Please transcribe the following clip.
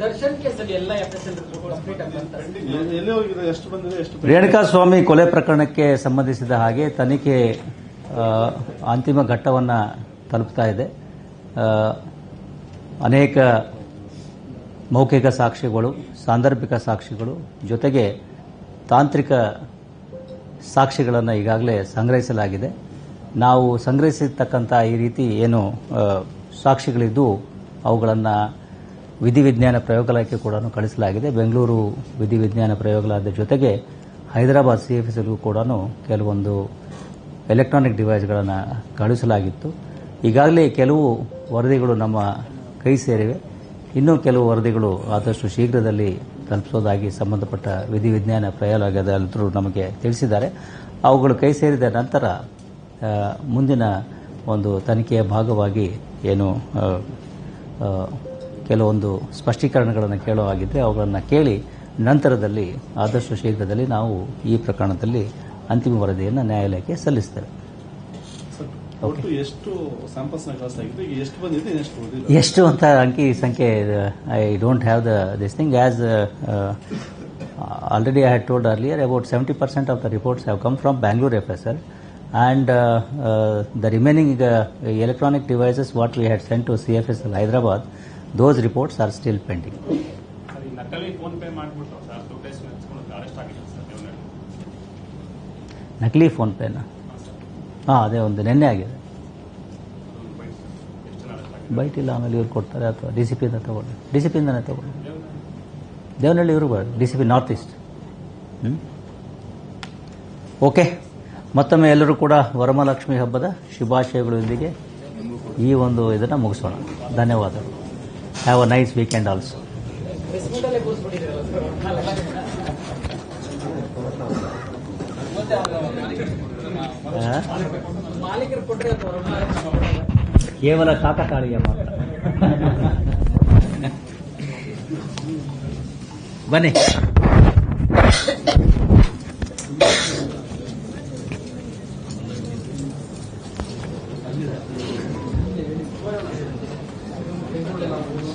ದರ್ಶನ್ ಕೇಸಲ್ಲಿ ಎಲ್ಲ ರೇಣುಕಾ ಸ್ವಾಮಿ ಕೊಲೆ ಪ್ರಕರಣಕ್ಕೆ ಸಂಬಂಧಿಸಿದ ಹಾಗೆ ತನಿಖೆ ಅಂತಿಮ ಘಟ್ಟವನ್ನು ತಲುಪ್ತಾ ಇದೆ. ಅನೇಕ ಮೌಖಿಕ ಸಾಕ್ಷಿಗಳು ಸಾಂದರ್ಭಿಕ ಸಾಕ್ಷಿಗಳು ಜೊತೆಗೆ ತಾಂತ್ರಿಕ ಸಾಕ್ಷಿಗಳನ್ನು ಈಗಾಗಲೇ ಸಂಗ್ರಹಿಸಲಾಗಿದೆ. ನಾವು ಸಂಗ್ರಹಿಸಿರ್ತಕ್ಕಂಥ ಈ ರೀತಿ ಏನು ಸಾಕ್ಷಿಗಳಿದ್ದು ಅವುಗಳನ್ನು ವಿಧಿವಿಜ್ಞಾನ ಪ್ರಯೋಗಾಲಯಕ್ಕೆ ಕೂಡ ಕಳಿಸಲಾಗಿದೆ. ಬೆಂಗಳೂರು ವಿಧಿವಿಜ್ಞಾನ ಪ್ರಯೋಗಾಲಯದ ಜೊತೆಗೆ ಹೈದರಾಬಾದ್ ಸಿ ಎಫ್ ಎಸ್ಗೂ ಕೂಡ ಕೆಲವೊಂದು ಎಲೆಕ್ಟ್ರಾನಿಕ್ ಡಿವೈಸ್ಗಳನ್ನು ಕಳುಹಿಸಲಾಗಿತ್ತು ಈಗಾಗಲೇ ಕೆಲವು ವರದಿಗಳು ನಮ್ಮ ಕೈ ಸೇರಿವೆ. ಇನ್ನೂ ಕೆಲವು ವರದಿಗಳು ಆದಷ್ಟು ಶೀಘ್ರದಲ್ಲಿ ತಲುಪಿಸೋದಾಗಿ ಸಂಬಂಧಪಟ್ಟ ವಿಧಿವಿಜ್ಞಾನ ಪ್ರಯೋಗಾಲಯದಲ್ಲೂ ನಮಗೆ ತಿಳಿಸಿದ್ದಾರೆ. ಅವುಗಳು ಕೈ ಸೇರಿದ ನಂತರ ಮುಂದಿನ ಒಂದು ತನಿಖೆಯ ಭಾಗವಾಗಿ ಏನು ಕೆಲವೊಂದು ಸ್ಪಷ್ಟೀಕರಣಗಳನ್ನು ಕೇಳೋ ಆಗಿದ್ದರೆ ಅವುಗಳನ್ನು ಕೇಳಿ ನಂತರದಲ್ಲಿ ಆದಷ್ಟು ಶೀಘ್ರದಲ್ಲಿ ನಾವು ಈ ಪ್ರಕರಣದಲ್ಲಿ ಅಂತಿಮ ವರದಿಯನ್ನು ನ್ಯಾಯಾಲಯಕ್ಕೆ ಸಲ್ಲಿಸ್ತೇವೆ ಎಷ್ಟು ಅಂತ ಅಂಕಿ ಸಂಖ್ಯೆ I don't have the this thing as already I had told earlier about seventy percent of the reports have come from Bangalore F S L and the remaining electronic devices what we had sent to C F S L Hyderabad those reports are still pending ನಕಲಿ phone ಪೇನ ಹಾಂ ಅದೇ ಒಂದು ನಿನ್ನೆ ಆಗಿದೆ. Byte ಇಲ್ಲ ಆಮೇಲೆ ಇವ್ರು ಕೊಡ್ತಾರೆ ಅಥವಾ ಡಿ ಸಿ ಪಿಯಿಂದ ತಗೊಳ್ಳಿ. ಡಿ ಸಿ ಪಿಯಿಂದನೇ ತಗೊಳ್ಳಿ. ದೇವನಹಳ್ಳಿ ಇವರು ಬೇಡ D C P north east ಹ್ಞೂ ಓಕೆ ಮತ್ತೊಮ್ಮೆ ಎಲ್ಲರೂ ಕೂಡ ವರಮಹಾಲಕ್ಷ್ಮಿ ಹಬ್ಬದ ಶುಭಾಶಯಗಳೊಂದಿಗೆ ಈ ಒಂದು ಇದನ್ನು ಮುಗಿಸೋಣ. ಧನ್ಯವಾದಗಳು. have a nice weekend also press meet ಅಲ್ಲೇ ಕೂರಿಸ್ಬಿಟ್ಟಿದ್ರಲ್ಲ ಮಾಲೀಕರು ಕೊಟ್ರೆ ಅದು ಹೊರಗೆ ಕೇವಲ ಕಾಕತಾಳೀಯ ಮಾತ್ರ ಬನ್ನಿ